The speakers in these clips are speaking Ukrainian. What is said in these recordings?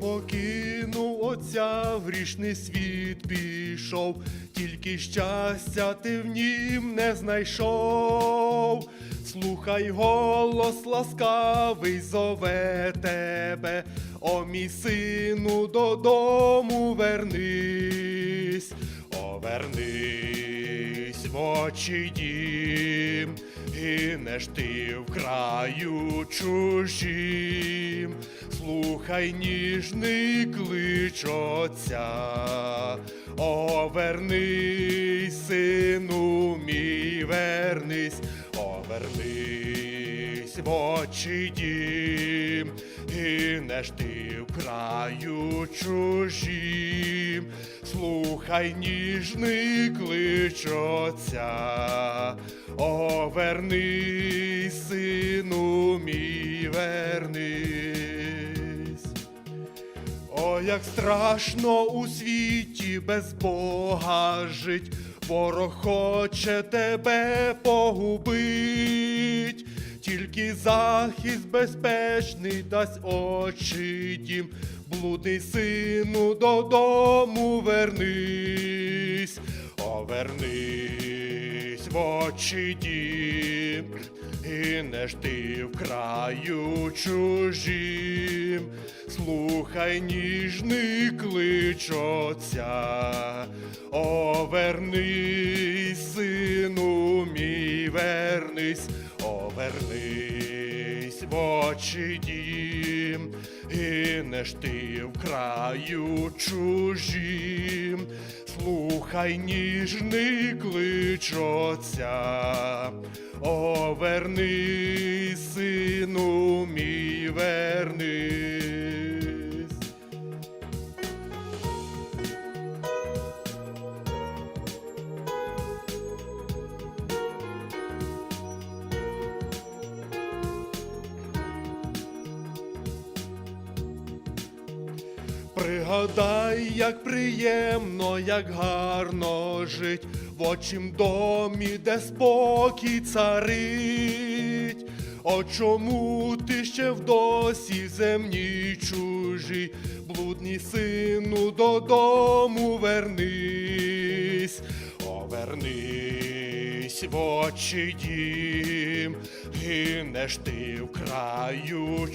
покинув отця в грішний світ пішов, тільки щастя ти в нім не знайшов. Слухай голос ласкавий зове тебе, о мій сину, додому вернись, о вернись в очі дім, гинеш ти в краю чужім, слухай ніжний клич отця, о вернись, сину мій, вернись, о вернись в очі дім, гинеш ти в краю чужім, слухай ніжний клич отця, о вернись, сину мій, вернись. О, як страшно у світі без Бога жить, ворог хоче тебе погубить, тільки захист безпечний дасть очі дім, блудний сину додому вернись, о, вернись в очі дім, гинеш ти в краю чужім, слухай ніжний клич отця, о, сину мій, вернись, вернись в очі дім, ж ти в краю чужім, слухай ніжний клич отця, о, вернись, сину мій, вернись. Пригадай, як приємно, як гарно жить в очім домі, де спокій царить. О чому ти ще в досі земній чужій, блудній сину додому вернись, о, вернись в очі дім, гинеш ти в краю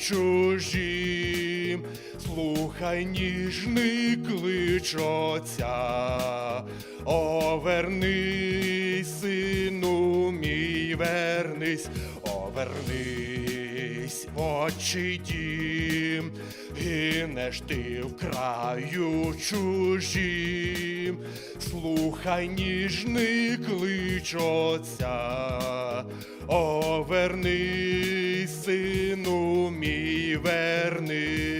чужім, слухай ніжний клич отця, о, вернись, сину мій, вернись, о, вернись очі дім, гинеш ти в краю чужім, слухай ніжний клич отця, о, вернись, сину мій, вернись.